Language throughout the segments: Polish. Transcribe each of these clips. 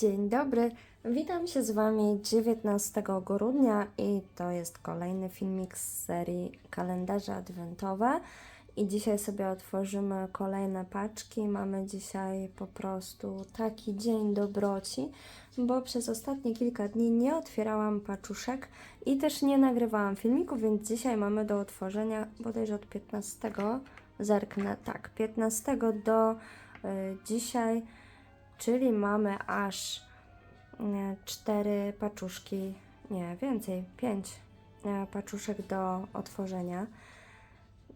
Dzień dobry, witam się z Wami 19 grudnia i to jest kolejny filmik z serii kalendarze adwentowe i dzisiaj sobie otworzymy kolejne paczki. Mamy dzisiaj po prostu taki dzień dobroci, bo przez ostatnie kilka dni nie otwierałam paczuszek i też nie nagrywałam filmików, więc dzisiaj mamy do otworzenia bodajże od 15, zerknę, tak, 15 do y, dzisiaj czyli mamy aż nie, cztery paczuszki, nie, więcej, pięć e, paczuszek do otworzenia.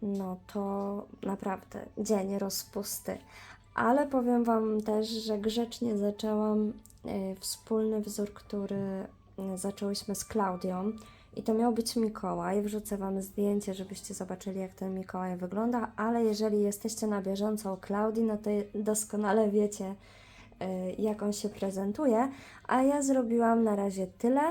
No to naprawdę dzień rozpusty. Ale powiem Wam też, że grzecznie zaczęłam e, wspólny wzór, który e, zaczęłyśmy z Klaudią. I to miał być Mikołaj. Wrzucę Wam zdjęcie, żebyście zobaczyli, jak ten Mikołaj wygląda. Ale jeżeli jesteście na bieżąco u Klaudii, no to doskonale wiecie, jak on się prezentuje. A ja zrobiłam na razie tyle.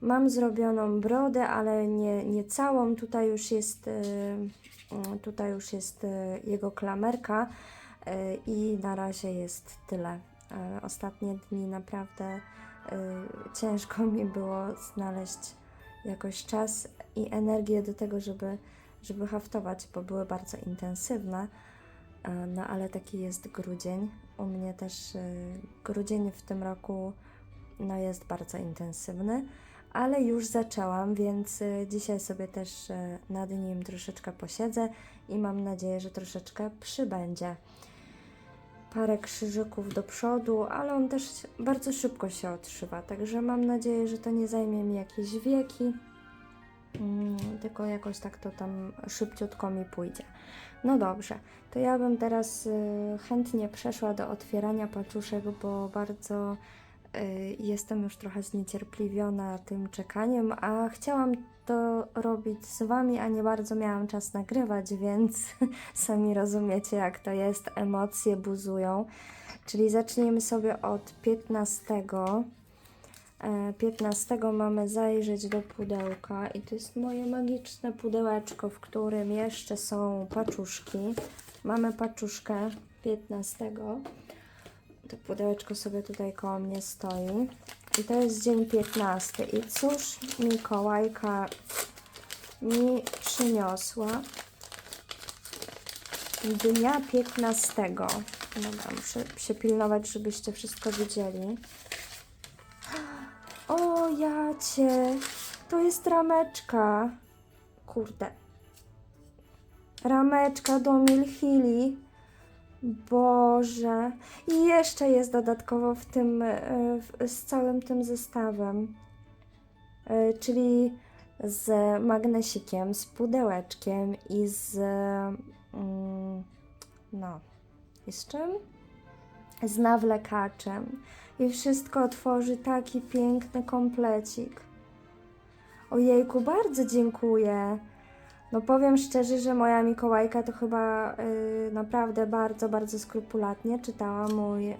Mam zrobioną brodę, ale nie, nie całą. Tutaj już jest, y, y, tutaj już jest y, jego klamerka y, i na razie jest tyle. Y, Ostatnie dni naprawdę y, ciężko mi było znaleźć jakoś czas i energię do tego, żeby, żeby haftować, bo były bardzo intensywne. E, No ale taki jest grudzień. U mnie też y, grudzień w tym roku no, jest bardzo intensywny, ale już zaczęłam, więc y, dzisiaj sobie też nad nim troszeczkę posiedzę i mam nadzieję, że troszeczkę przybędzie. Parę krzyżyków do przodu, ale on też bardzo szybko się odszywa, także mam nadzieję, że to nie zajmie mi jakieś wieki, tylko jakoś tak to tam szybciutko mi pójdzie. No dobrze, to ja bym teraz y, chętnie przeszła do otwierania paczuszek, bo bardzo y, jestem już trochę zniecierpliwiona tym czekaniem, a chciałam to robić z Wami, a nie bardzo miałam czas nagrywać, więc sami rozumiecie, jak to jest. Emocje buzują. Czyli zaczniemy sobie od 15. E, 15 mamy zajrzeć do pudełka i to jest moje magiczne pudełeczko, w którym jeszcze są paczuszki. Mamy paczuszkę 15. To pudełeczko sobie tutaj koło mnie stoi. I to jest dzień 15. I cóż Mikołajka mi przyniosła dnia 15. Dobra, muszę się pilnować, żebyście wszystko widzieli. O, jacie, to jest rameczka. Kurde. Rameczka do Milhili. Boże. I jeszcze jest dodatkowo w tym, e, w- z całym tym zestawem. E, Czyli z magnesikiem, z pudełeczkiem i z. mm, No. I z czym? Z nawlekaczem. I wszystko otworzy taki piękny komplecik. Ojejku, bardzo dziękuję. No powiem szczerze, że moja Mikołajka to chyba y, naprawdę bardzo, bardzo skrupulatnie czytała mój, y,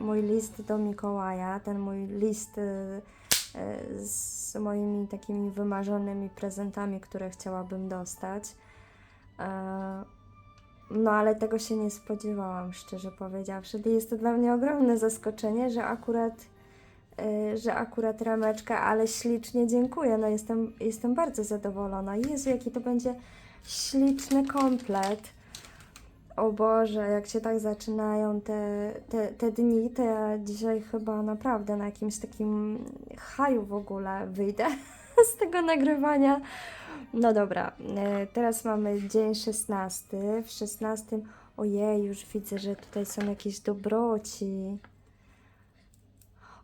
mój list do Mikołaja, ten mój list y, y, z moimi takimi wymarzonymi prezentami, które chciałabym dostać. Y, no ale tego się nie spodziewałam, szczerze powiedziawszy. Jest to dla mnie ogromne zaskoczenie, że akurat, y, że akurat rameczka, ale ślicznie dziękuję. No jestem, jestem bardzo zadowolona. Jezu, jaki to będzie śliczny komplet. O Boże, jak się tak zaczynają te, te, te dni, to ja dzisiaj chyba naprawdę na jakimś takim haju w ogóle wyjdę z tego nagrywania. No dobra, e, teraz mamy dzień 16. W 16. Ojej, już widzę, że tutaj są jakieś dobroci.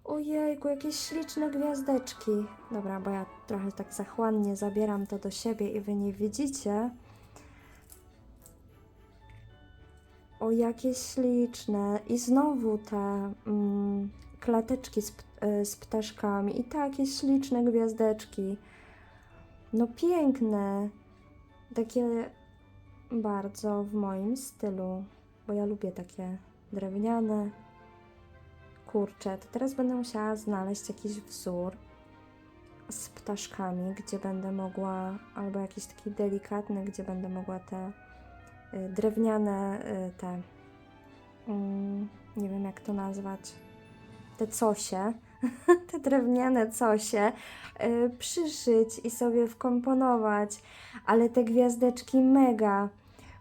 Ojejku, jakieś śliczne gwiazdeczki. Dobra, bo ja trochę tak zachłannie zabieram to do siebie i wy nie widzicie. O, jakie śliczne. I znowu te mm, klateczki z, e, z ptaszkami. I takie śliczne gwiazdeczki. No piękne. Takie bardzo w moim stylu, bo ja lubię takie drewniane. Kurczę, to teraz będę musiała znaleźć jakiś wzór z ptaszkami, gdzie będę mogła, albo jakiś taki delikatny, gdzie będę mogła te y, drewniane, y, te, mm, nie wiem jak to nazwać, te cosie, te drewniane cosie, y, przyszyć i sobie wkomponować, ale te gwiazdeczki mega,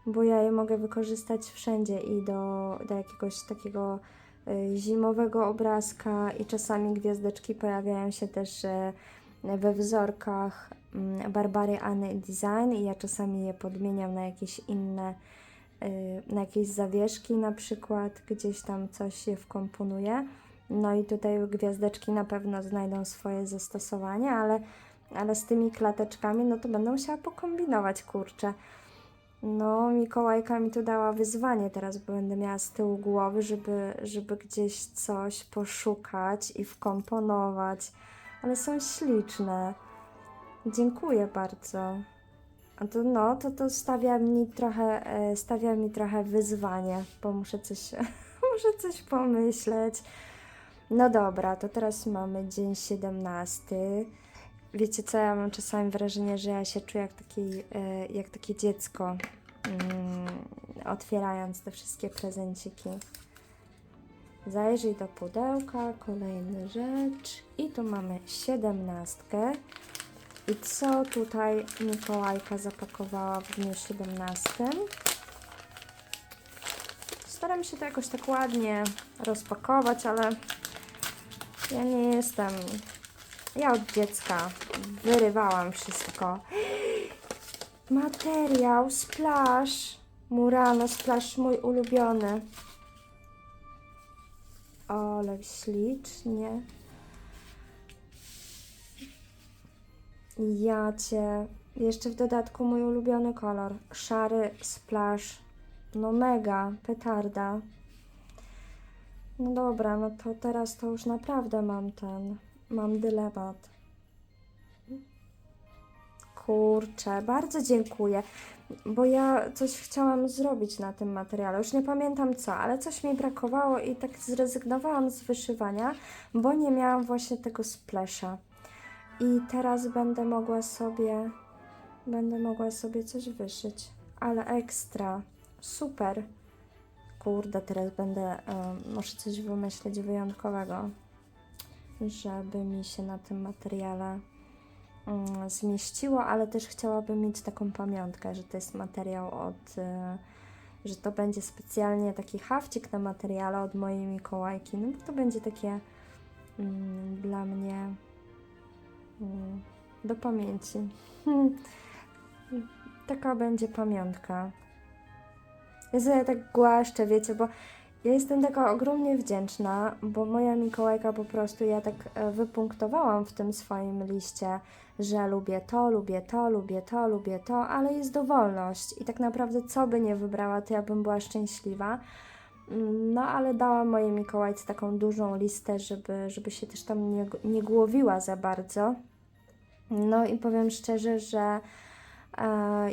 bo ja je mogę wykorzystać wszędzie i do, do jakiegoś takiego y, zimowego obrazka. I czasami gwiazdeczki pojawiają się też y, we wzorkach mm, Barbary Anny Design. I ja czasami je podmieniam na jakieś inne, y, na jakieś zawieszki na przykład, gdzieś tam coś je wkomponuję. No i tutaj gwiazdeczki na pewno znajdą swoje zastosowanie, ale, ale z tymi klateczkami no to będę musiała pokombinować, kurczę. No, Mikołajka mi tu dała wyzwanie teraz, bo będę miała z tyłu głowy, żeby, żeby gdzieś coś poszukać i wkomponować. Ale są śliczne. Dziękuję bardzo. A to no, to to stawia mi trochę, e, stawia mi trochę wyzwanie, bo muszę coś, muszę coś pomyśleć. No dobra, to teraz mamy dzień 17. Wiecie co, ja mam czasami wrażenie, że ja się czuję jak, taki, e, jak takie dziecko, mm, otwierając te wszystkie prezenciki. Zajrzyj do pudełka, kolejna rzecz. I tu mamy siedemnastkę. I co tutaj Mikołajka zapakowała w dniu 17? Staram się to jakoś tak ładnie rozpakować, ale ja nie jestem. Ja od dziecka wyrywałam wszystko. Materiał, splash. Murano, splash mój ulubiony. Ale ślicznie. Ja cię. Jeszcze w dodatku mój ulubiony kolor. Szary splash. No mega, petarda. No dobra, no to teraz to już naprawdę mam ten. Mam dylemat. Kurczę, bardzo dziękuję, bo ja coś chciałam zrobić na tym materiale. Już nie pamiętam co, ale coś mi brakowało i tak zrezygnowałam z wyszywania, bo nie miałam właśnie tego splesza. I teraz będę mogła sobie, będę mogła sobie coś wyszyć, ale ekstra, super. Kurde, teraz będę, em, muszę coś wymyślić wyjątkowego, żeby mi się na tym materiale mm, zmieściło, ale też chciałabym mieć taką pamiątkę, że to jest materiał od, e, że to będzie specjalnie taki hafcik na materiale od mojej Mikołajki, no bo to będzie takie mm, dla mnie mm, do pamięci. Taka będzie pamiątka. Ja sobie tak głaszczę, wiecie, bo ja jestem taka ogromnie wdzięczna, bo moja Mikołajka po prostu, ja tak e, wypunktowałam w tym swoim liście, że lubię to, lubię to, lubię to, lubię to, ale jest dowolność i tak naprawdę co by nie wybrała, to ja bym była szczęśliwa. No ale dałam mojej Mikołajce taką dużą listę, żeby, żeby się też tam nie, nie głowiła za bardzo. No i powiem szczerze, że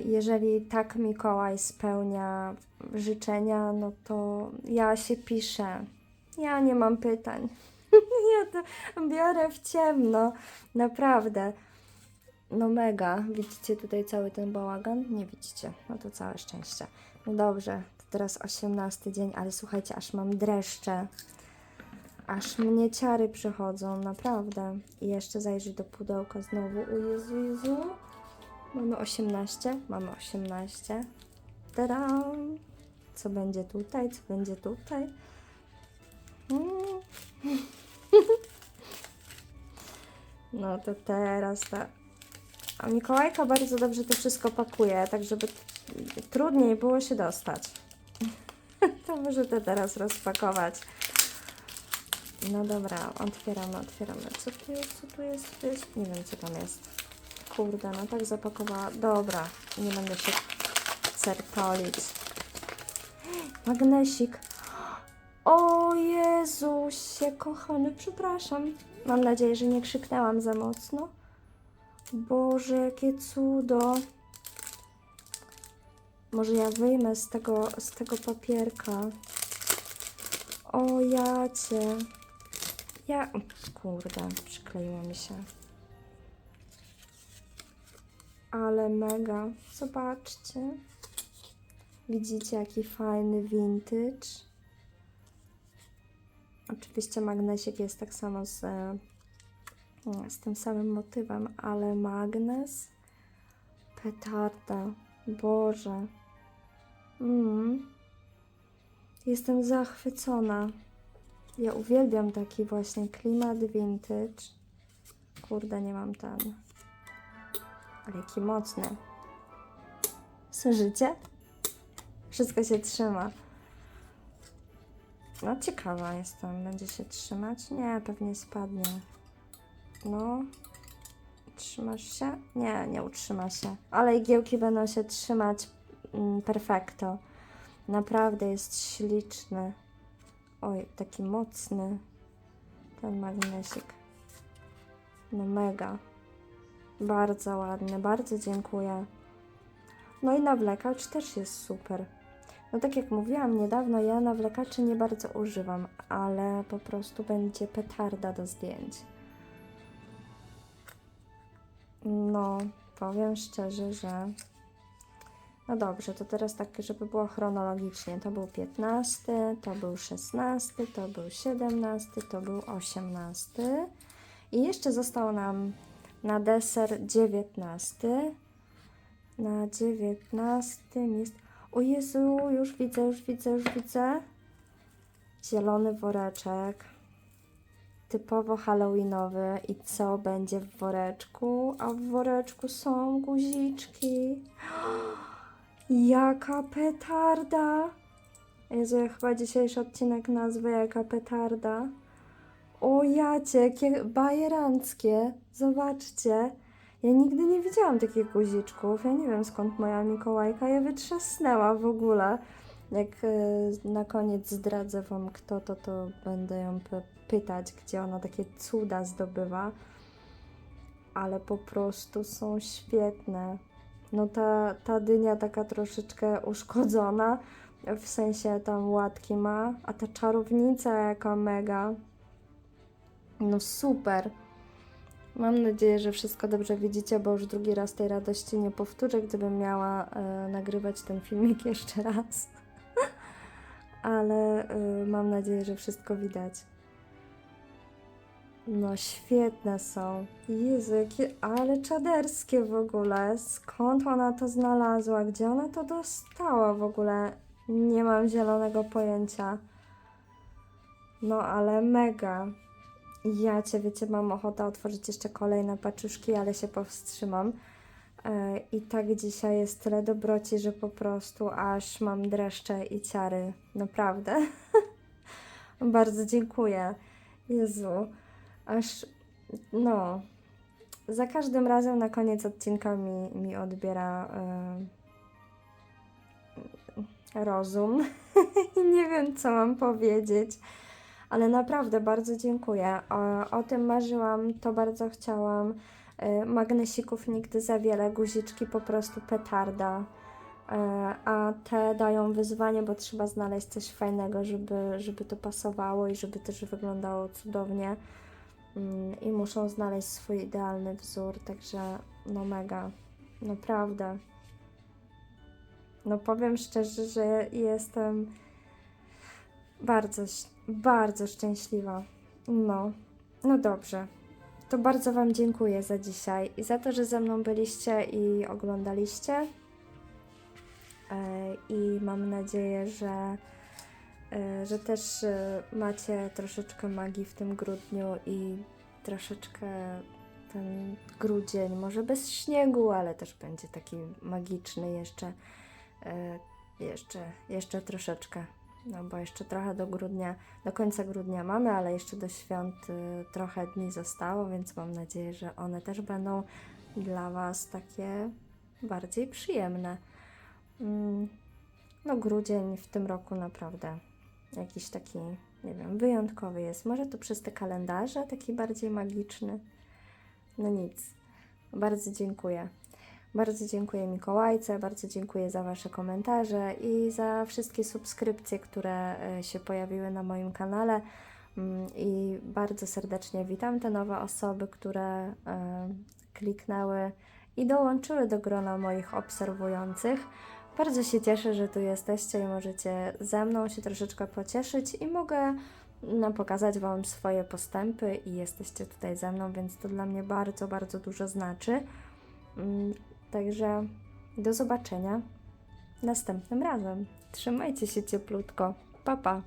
jeżeli tak Mikołaj spełnia życzenia, no to ja się piszę. Ja nie mam pytań. ja to biorę w ciemno. Naprawdę. No mega. Widzicie tutaj cały ten bałagan? Nie widzicie. No to całe szczęście. No dobrze, to teraz 18 dzień, ale słuchajcie, aż mam dreszcze. Aż mnie ciary przychodzą, naprawdę. I jeszcze zajrzyj do pudełka znowu. O Jezu, Jezu. Mamy 18, mamy 18. Tadam! Co będzie tutaj, co będzie tutaj? Mm. No to teraz ta... A Mikołajka bardzo dobrze to wszystko pakuje, tak żeby trudniej było się dostać. To może to teraz rozpakować. No dobra, otwieramy, otwieramy. Co tu jest, co tu jest, co tu jest? Nie wiem, co tam jest. Kurde, no tak zapakowała. Dobra, nie będę się certolić. Magnesik. O Jezusie, kochany, przepraszam. Mam nadzieję, że nie krzyknęłam za mocno. Boże, jakie cudo. Może ja wyjmę z tego, z tego papierka. O jacie. Ja... Kurde, przykleiło mi się. Ale mega. Zobaczcie. Widzicie, jaki fajny vintage. Oczywiście magnesik jest tak samo z, e, z tym samym motywem, ale magnes, petarda, Boże. Mm. Jestem zachwycona. Ja uwielbiam taki właśnie klimat vintage. Kurde, nie mam ten. Ale jaki mocny. Słyszycie? Wszystko się trzyma. No ciekawa jestem, będzie się trzymać? Nie, pewnie spadnie. No. Trzymasz się? Nie, nie utrzyma się. Ale igiełki będą się trzymać mm, perfekto. Naprawdę jest śliczny. Oj, taki mocny ten magnesik. No mega. Bardzo ładny, bardzo dziękuję. No i nawlekacz też jest super. No tak jak mówiłam niedawno, ja nawlekaczy nie bardzo używam, ale po prostu będzie petarda do zdjęć. No, powiem szczerze, że no dobrze, to teraz tak, żeby było chronologicznie. To był 15, to był 16, to był 17, to był 18. I jeszcze został nam na deser 19. Na 19 jest. O Jezu, już widzę, już widzę, już widzę. Zielony woreczek. Typowo halloweenowy. I co będzie w woreczku? A w woreczku są guziczki. Jaka petarda! Jezu, ja chyba dzisiejszy odcinek nazwę jaka petarda. O jacie, jakie bajeranckie. Zobaczcie. Ja nigdy nie widziałam takich guziczków. Ja nie wiem skąd moja Mikołajka je wytrzasnęła w ogóle. Jak e, na koniec zdradzę Wam kto to, to będę ją pytać, gdzie ona takie cuda zdobywa. Ale po prostu są świetne. No ta, ta dynia taka troszeczkę uszkodzona, w sensie tam łatki ma, a ta czarownica jaka mega. No super. Mam nadzieję, że wszystko dobrze widzicie, bo już drugi raz tej radości nie powtórzę, gdybym miała e, nagrywać ten filmik jeszcze raz. Ale e, mam nadzieję, że wszystko widać. No świetne są. Jezu, jakie, ale czaderskie w ogóle. Skąd ona to znalazła? Gdzie ona to dostała w ogóle? Nie mam zielonego pojęcia. No ale mega. Ja cię, wiecie, mam ochotę otworzyć jeszcze kolejne paczuszki, ale się powstrzymam. E, I tak dzisiaj jest tyle dobroci, że po prostu aż mam dreszcze i ciary. Naprawdę. Bardzo dziękuję. Jezu. Aż, no. Za każdym razem na koniec odcinka mi, mi odbiera e, rozum. I nie wiem, co mam powiedzieć. Ale naprawdę bardzo dziękuję. O, o tym marzyłam, to bardzo chciałam. Y, Magnesików nigdy za wiele, guziczki po prostu petarda. Y, A te dają wyzwanie, bo trzeba znaleźć coś fajnego, żeby, żeby to pasowało i żeby też wyglądało cudownie. Mm, I muszą znaleźć swój idealny wzór, także no mega, naprawdę. No powiem szczerze, że jestem bardzo, bardzo szczęśliwa. No, no dobrze. To bardzo Wam dziękuję za dzisiaj i za to, że ze mną byliście i oglądaliście. E, I mam nadzieję, że, e, że też e, macie troszeczkę magii w tym grudniu i troszeczkę ten grudzień, może bez śniegu, ale też będzie taki magiczny jeszcze, jeszcze, jeszcze troszeczkę. No bo jeszcze trochę do grudnia, do końca grudnia mamy, ale jeszcze do świąt y, trochę dni zostało, więc mam nadzieję, że one też będą dla Was takie bardziej przyjemne. Mm, No grudzień w tym roku naprawdę jakiś taki, nie wiem, wyjątkowy jest. Może to przez te kalendarze, taki bardziej magiczny. No nic. Bardzo dziękuję. Bardzo dziękuję Mikołajce, bardzo dziękuję za Wasze komentarze i za wszystkie subskrypcje, które e, się pojawiły na moim kanale. Mm, I bardzo serdecznie witam te nowe osoby, które e, kliknęły i dołączyły do grona moich obserwujących. Bardzo się cieszę, że tu jesteście i możecie ze mną się troszeczkę pocieszyć i mogę no, pokazać Wam swoje postępy i jesteście tutaj ze mną, więc to dla mnie bardzo, bardzo dużo znaczy. Także do zobaczenia następnym razem. Trzymajcie się cieplutko. Pa, pa.